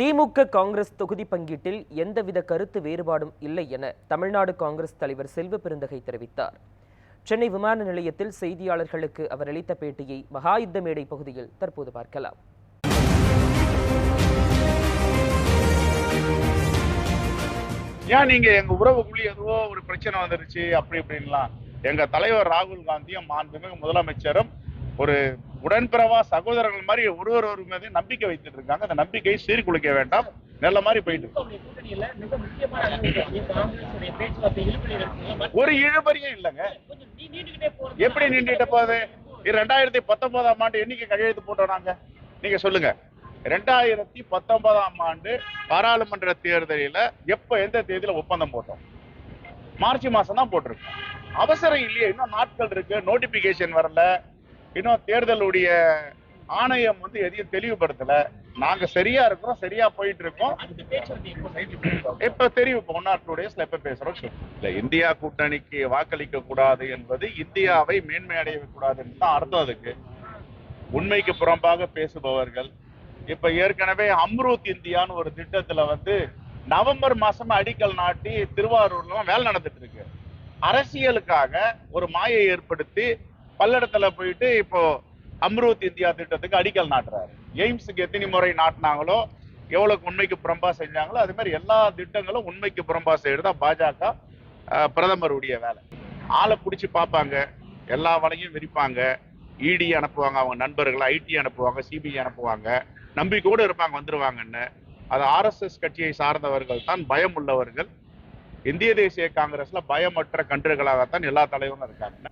திமுக காங்கிரஸ் தொகுதி பங்கீட்டில் எந்தவித கருத்து வேறுபாடும் இல்லை என தமிழ்நாடு காங்கிரஸ் தலைவர் செல்வ பெருந்தகை தெரிவித்தார். சென்னை விமான நிலையத்தில் செய்தியாளர்களுக்கு அவர் அளித்த பேட்டியை மகாயுத்த மேடை பகுதியில் தற்போது பார்க்கலாம். ஏன் நீங்க எங்க உறவுக்குள்ளே ஏதோ ஒரு பிரச்சனை வந்துருச்சு அப்படி இப்படின்லாம். எங்க தலைவர் ராகுல் காந்தியும் மாண்புமிகு முதலமைச்சரும் ஒரு உடன்பிறவா சகோதரர்கள் மாதிரி ஒருவர் ஒரு மீது நம்பிக்கை வைத்துட்டு இருக்காங்க. அந்த நம்பிக்கையை சீர்குலைக்க வேண்டாம். நல்ல மாதிரி போயிட்டு ஒரு இழுபறியும் இல்லைங்க. எப்படி நின்றுட்ட போகுது? ரெண்டாயிரத்தி பத்தொன்பதாம் ஆண்டு என்னைக்கு கையெழுத்து போட்டோம் நாங்க. நீங்க சொல்லுங்க. ரெண்டாயிரத்தி பத்தொன்பதாம் ஆண்டு பாராளுமன்ற தேர்தலில் எப்ப எந்த தேதியில ஒப்பந்தம் போட்டோம்? மார்ச் மாசம் தான் போட்டிருக்கோம். அவசரம் இல்லையே. இன்னும் நாட்கள் இருக்கு. நோட்டிபிகேஷன் வரல. இன்னும் தேர்தலுடைய ஆணையம் வந்து எதையும் தெளிவுபடுத்தல. நாங்க சரியா இருக்கிறோம் சரியா போயிட்டு இருக்கோம். இப்ப தெரியும் இப்போ ஒன் ஆர் டூ டேஸ்ல எப்ப பேசுறோம் சொல்லு. இல்ல இந்தியா கூட்டணிக்கு வாக்களிக்க கூடாது என்பது இந்தியாவை மேன்மை அடைய கூடாதுன்னு தான் அர்த்தம் அதுக்கு. உண்மைக்கு புறம்பாக பேசுபவர்கள். இப்ப ஏற்கனவே அம்ரூத் இந்தியான்னு ஒரு திட்டத்துல வந்து நவம்பர் மாசமா அடிக்கல் நாட்டி திருவாரூர்ல வேலை நடந்துட்டு இருக்கு. அரசியலுக்காக ஒரு மாயை ஏற்படுத்தி பல்லடத்துல போயிட்டு இப்போ அம்ருத் இந்தியா திட்டத்துக்கு அடிக்கல் நாட்டுறாரு. எய்ம்ஸுக்கு எத்தனை முறை நாட்டினாங்களோ எவ்வளவுக்கு உண்மைக்கு புறம்பா செஞ்சாங்களோ அது மாதிரி எல்லா திட்டங்களும் உண்மைக்கு புறம்பா செய்யறதா பாஜக பிரதமருடைய வேலை. ஆளை பிடிச்சி பார்ப்பாங்க எல்லா வலையும் விரிப்பாங்க. இடி அனுப்புவாங்க அவங்க நண்பர்கள் ஐடி அனுப்புவாங்க சிபிஐ அனுப்புவாங்க. நம்பிக்கையோடு இருப்பாங்க வந்துருவாங்கன்னு. அது ஆர்எஸ்எஸ் கட்சியை சார்ந்தவர்கள் தான் பயம் உள்ளவர்கள். இந்திய தேசிய காங்கிரஸ்ல பயமற்ற கன்றுகளாகத்தான் எல்லா தலைவரும் இருக்காங்க.